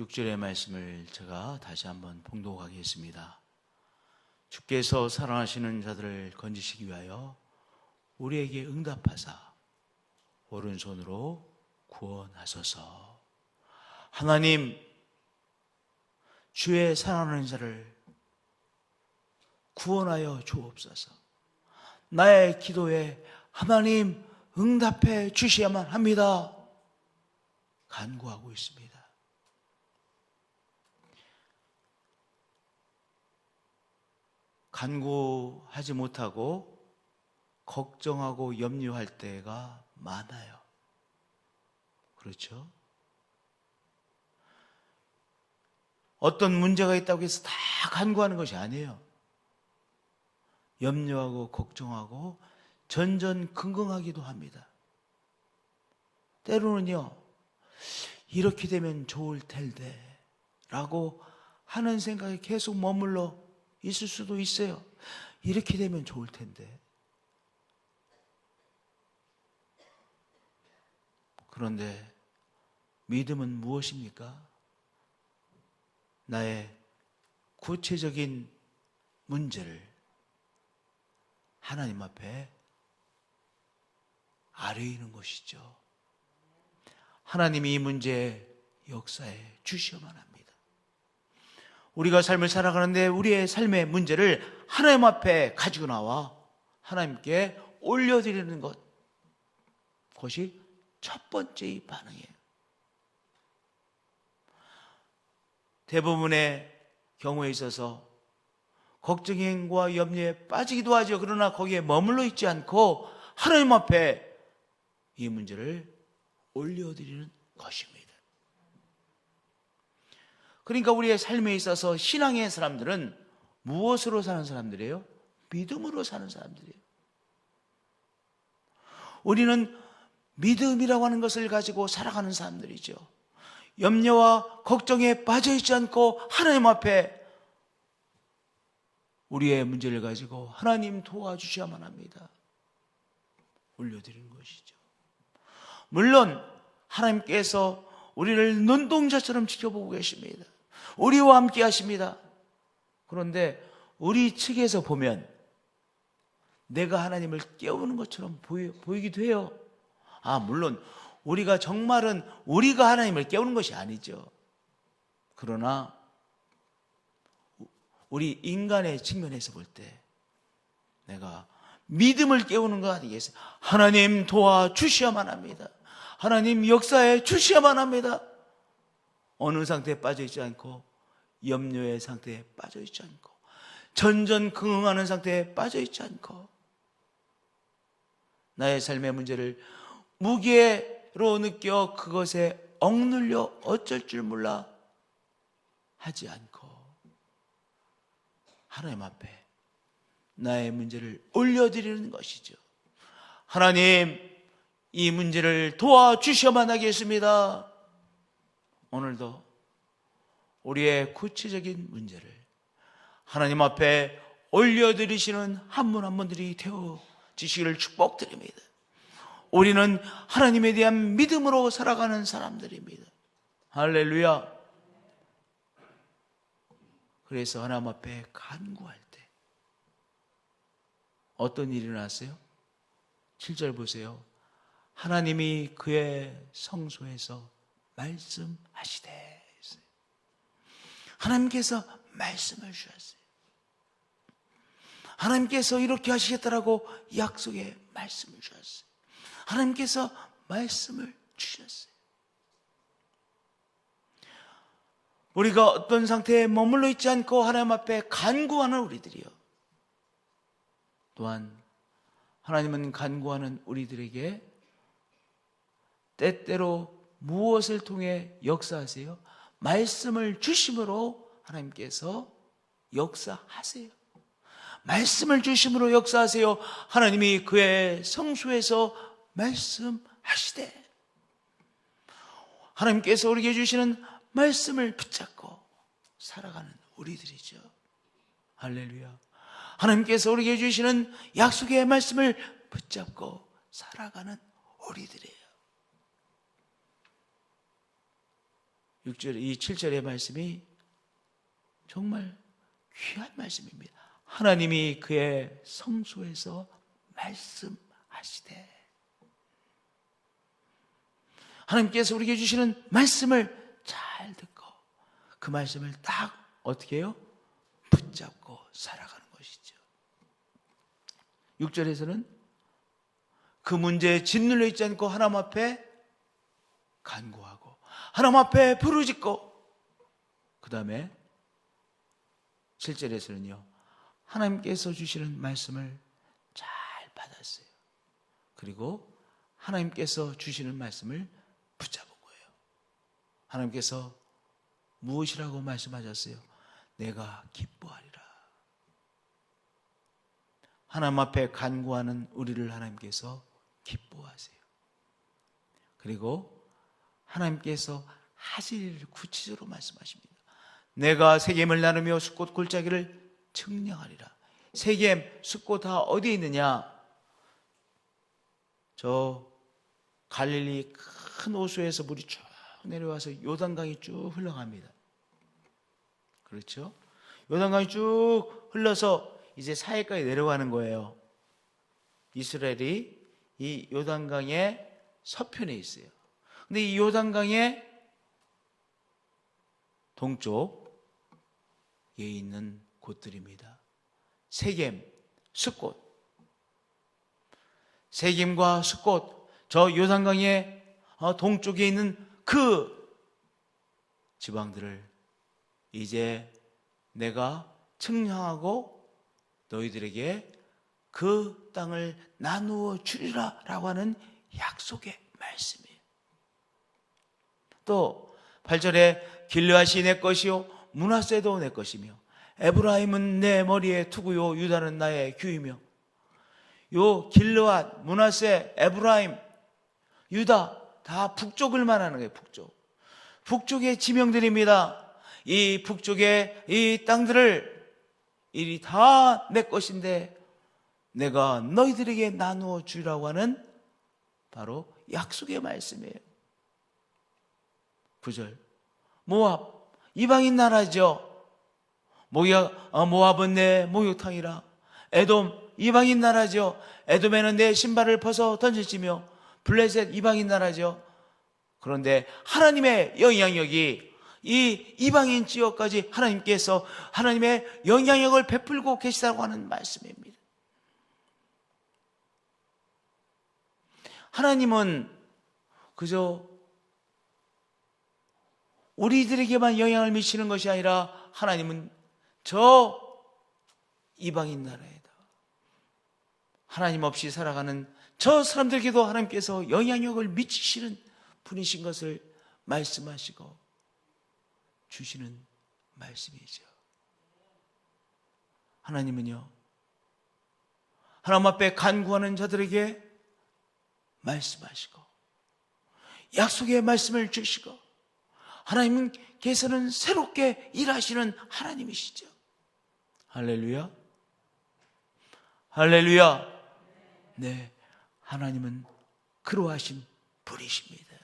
6절의 말씀을 제가 다시 한번 봉독하겠습니다. 주께서 사랑하시는 자들을 건지시기 위하여 우리에게 응답하사 오른손으로 구원하소서. 하나님, 주의 사랑하는 자를 구원하여 주옵소서. 나의 기도에 하나님 응답해 주셔야만 합니다. 간구하고 있습니다. 간구하지 못하고 걱정하고 염려할 때가 많아요. 그렇죠? 어떤 문제가 있다고 해서 다 간구하는 것이 아니에요. 염려하고 걱정하고 전전긍긍하기도 합니다. 때로는요, 이렇게 되면 좋을 텐데, 라고 하는 생각에 계속 머물러 있을 수도 있어요. 이렇게 되면 좋을 텐데. 그런데 믿음은 무엇입니까? 나의 구체적인 문제를 하나님 앞에 아뢰이는 것이죠. 하나님이 이 문제 역사에 주시어만 합니다. 우리가 삶을 살아가는데 우리의 삶의 문제를 하나님 앞에 가지고 나와 하나님께 올려드리는 것. 그것이 첫 번째 반응이에요. 대부분의 경우에 있어서 걱정과 염려에 빠지기도 하죠. 그러나 거기에 머물러 있지 않고 하나님 앞에 이 문제를 올려드리는 것입니다. 그러니까 우리의 삶에 있어서 신앙의 사람들은 무엇으로 사는 사람들이에요? 믿음으로 사는 사람들이에요. 우리는 믿음이라고 하는 것을 가지고 살아가는 사람들이죠. 염려와 걱정에 빠져 있지 않고 하나님 앞에 우리의 문제를 가지고 하나님 도와주셔야만 합니다. 올려드리는 것이죠. 물론 하나님께서 우리를 눈동자처럼 지켜보고 계십니다. 우리와 함께 하십니다. 그런데 우리 측에서 보면 내가 하나님을 깨우는 것처럼 보이, 보이기도 해요. 아, 물론 우리가 정말은 우리가 하나님을 깨우는 것이 아니죠. 그러나 우리 인간의 측면에서 볼 때 내가 믿음을 깨우는 거 아니겠어요? 하나님 도와 주셔야만 합니다. 하나님 역사에 주셔야만 합니다. 어느 상태에 빠져 있지 않고 염려의 상태에 빠져 있지 않고 전전긍긍하는 상태에 빠져 있지 않고 나의 삶의 문제를 무게로 느껴 그것에 억눌려 어쩔 줄 몰라 하지 않고 하나님 앞에 나의 문제를 올려드리는 것이죠. 하나님, 이 문제를 도와주셔만 하겠습니다. 오늘도 우리의 구체적인 문제를 하나님 앞에 올려드리시는 한 분 한 분들이 되어지시기를 축복드립니다. 우리는 하나님에 대한 믿음으로 살아가는 사람들입니다. 할렐루야. 그래서 하나님 앞에 간구할 때 어떤 일이 일어났어요? 7절 보세요. 하나님이 그의 성소에서 말씀하시되 하나님께서 말씀을 주셨어요. 하나님께서 이렇게 하시겠다라고 약속의 말씀을 주셨어요. 하나님께서 말씀을 주셨어요. 우리가 어떤 상태에 머물러 있지 않고 하나님 앞에 간구하는 우리들이요. 또한 하나님은 간구하는 우리들에게 때때로 무엇을 통해 역사하세요? 말씀을 주심으로 하나님께서 역사하세요. 말씀을 주심으로 역사하세요. 하나님이 그의 성소에서 말씀하시되 하나님께서 우리에게 주시는 말씀을 붙잡고 살아가는 우리들이죠. 할렐루야. 하나님께서 우리에게 주시는 약속의 말씀을 붙잡고 살아가는 우리들이에요. 6절, 이 7절의 말씀이 정말 귀한 말씀입니다. 하나님이 그의 성소에서 말씀하시되 하나님께서 우리에게 주시는 말씀을 잘 듣고 그 말씀을 딱 어떻게 해요? 붙잡고 살아가는 것이죠. 6절에서는 그 문제에 짓눌려 있지 않고 하나님 앞에 간구하고 하나님 앞에 부르짖고. 그 다음에 7절에서는요 하나님께서 주시는 말씀을 잘 받았어요. 그리고 하나님께서 주시는 말씀을 붙잡은 거예요. 하나님께서 무엇이라고 말씀하셨어요? 내가 기뻐하리라. 하나님 앞에 간구하는 우리를 하나님께서 기뻐하세요. 그리고 하나님께서 하실 구체적으로 말씀하십니다. 내가 세겜을 나누며 숫꽃 골짜기를 측량하리라. 세겜, 숫꽃 다 어디에 있느냐? 저 갈릴리 큰 호수에서 물이 쭉 내려와서 요단강이 쭉 흘러갑니다. 그렇죠? 요단강이 쭉 흘러서 이제 사해까지 내려가는 거예요. 이스라엘이 이 요단강의 서편에 있어요. 근데 이 요단강의 동쪽에 있는 곳들입니다. 세겜, 숫꽃. 세겜과 숫꽃, 저 요단강의 어, 동쪽에 있는 그 지방들을 이제 내가 측량하고 너희들에게 그 땅을 나누어 주리라 라고 하는 약속의 말씀이에요. 또 8절에 길르앗이 내 것이요 문하세도 내 것이며 에브라임은 내 머리에 투구요 유다는 나의 규이며 요 길르앗, 문하세, 에브라임, 유다 다 북쪽을 말하는 거예요. 북쪽. 북쪽의 지명들입니다. 이 북쪽의 이 땅들을 이리 다 내 것인데 내가 너희들에게 나누어 주라고 하는 바로 약속의 말씀이에요. 9절. 모압, 이방인 나라죠. 모압, 어, 모압은 내 목욕탕이라. 에돔, 이방인 나라죠. 에돔에는 내 신발을 벗어 던질지며, 블레셋 이방인 나라죠. 그런데 하나님의 영향력이 이 이방인 지역까지 하나님께서 하나님의 영향력을 베풀고 계시다고 하는 말씀입니다. 하나님은 그저 우리들에게만 영향을 미치는 것이 아니라 하나님은 저 이방인 나라에다 하나님 없이 살아가는 저 사람들에게도 하나님께서 영향력을 미치시는 분이신 것을 말씀하시고 주시는 말씀이죠. 하나님은요, 하나님 앞에 간구하는 자들에게 말씀하시고, 약속의 말씀을 주시고, 하나님께서는 새롭게 일하시는 하나님이시죠. 할렐루야. 할렐루야. 네. 하나님은 그러하신 분이십니다.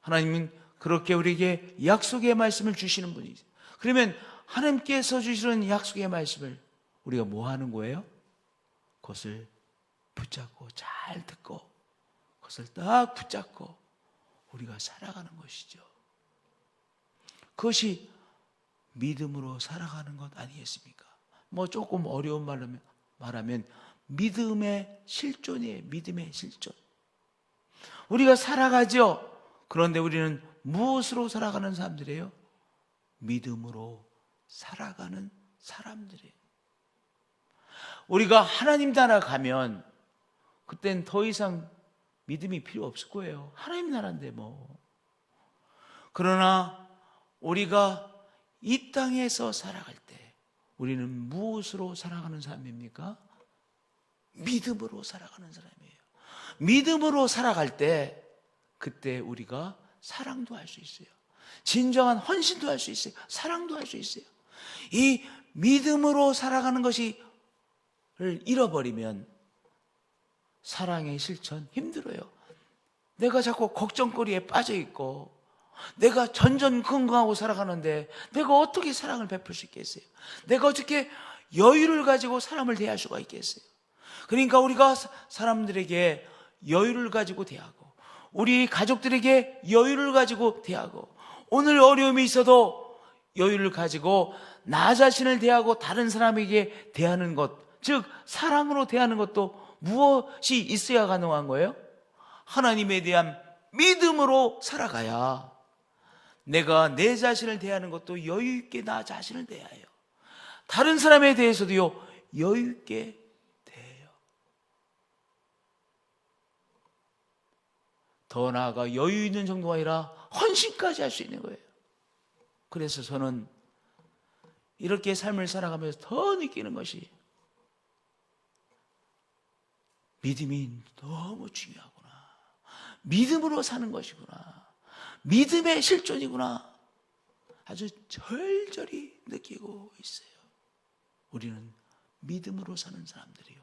하나님은 그렇게 우리에게 약속의 말씀을 주시는 분이죠. 그러면 하나님께서 주시는 약속의 말씀을 우리가 뭐 하는 거예요? 그것을 붙잡고 잘 듣고 그것을 딱 붙잡고 우리가 살아가는 것이죠. 그것이 믿음으로 살아가는 것 아니겠습니까? 뭐 조금 어려운 말로 말하면 믿음의 실존이에요. 믿음의 실존. 우리가 살아가죠. 그런데 우리는 무엇으로 살아가는 사람들이에요? 믿음으로 살아가는 사람들이에요. 우리가 하나님 나라 가면 그땐 더 이상 믿음이 필요 없을 거예요. 하나님 나라인데 뭐. 그러나 우리가 이 땅에서 살아갈 때 우리는 무엇으로 살아가는 사람입니까? 믿음으로 살아가는 사람이에요. 믿음으로 살아갈 때 그때 우리가 사랑도 할 수 있어요. 진정한 헌신도 할 수 있어요. 사랑도 할 수 있어요. 이 믿음으로 살아가는 것이 잃어버리면 사랑의 실천 힘들어요. 내가 자꾸 걱정거리에 빠져 있고 내가 전전 건강하고 살아가는데 내가 어떻게 사랑을 베풀 수 있겠어요? 내가 어떻게 여유를 가지고 사람을 대할 수가 있겠어요? 그러니까 우리가 사- 사람들에게 여유를 가지고 대하고 우리 가족들에게 여유를 가지고 대하고 오늘 어려움이 있어도 여유를 가지고 나 자신을 대하고 다른 사람에게 대하는 것, 즉 사랑으로 대하는 것도 무엇이 있어야 가능한 거예요? 하나님에 대한 믿음으로 살아가야 내가 내 자신을 대하는 것도 여유 있게 나 자신을 대하여 다른 사람에 대해서도요 여유 있게 대해요. 더 나아가 여유 있는 정도가 아니라 헌신까지 할 수 있는 거예요. 그래서 저는 이렇게 삶을 살아가면서 더 느끼는 것이 믿음이 너무 중요하구나. 믿음으로 사는 것이구나. 믿음의 실존이구나. 아주 절절히 느끼고 있어요. 우리는 믿음으로 사는 사람들이요.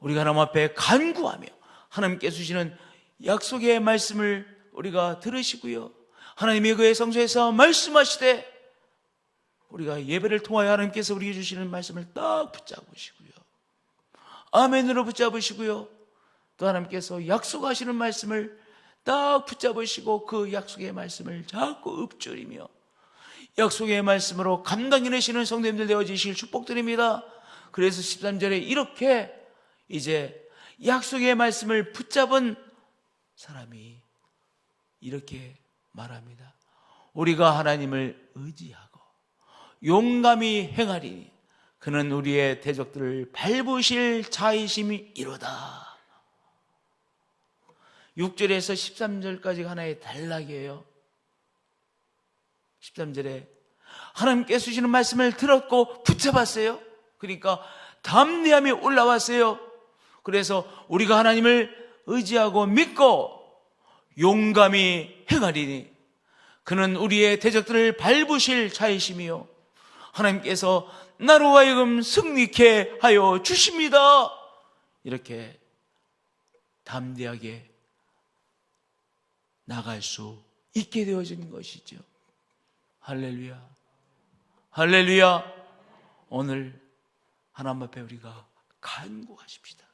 우리가 하나님 앞에 간구하며 하나님께 주시는 약속의 말씀을 우리가 들으시고요. 하나님의 그의 성소에서 말씀하시되 우리가 예배를 통하여 하나님께서 우리에게 주시는 말씀을 딱 붙잡으시고요. 아멘으로 붙잡으시고요. 또 하나님께서 약속하시는 말씀을 딱 붙잡으시고 그 약속의 말씀을 자꾸 읊조리며 약속의 말씀으로 감당해 내시는 성도님들 되어지실 축복드립니다. 그래서 13절에 이렇게 이제 약속의 말씀을 붙잡은 사람이 이렇게 말합니다. 우리가 하나님을 의지하고 용감히 행하리니 그는 우리의 대적들을 밟으실 자이심이 이로다. 6절에서 13절까지 하나의 단락이에요. 13절에 하나님께서 주시는 말씀을 들었고 붙잡았어요. 그러니까 담대함이 올라왔어요. 그래서 우리가 하나님을 의지하고 믿고 용감히 행하리니 그는 우리의 대적들을 밟으실 자이심이요. 하나님께서 나로 하여금 승리케 하여 주십니다. 이렇게 담대하게 나갈 수 있게 되어진 것이죠. 할렐루야. 할렐루야. 오늘 하나님 앞에 우리가 간구하십시다.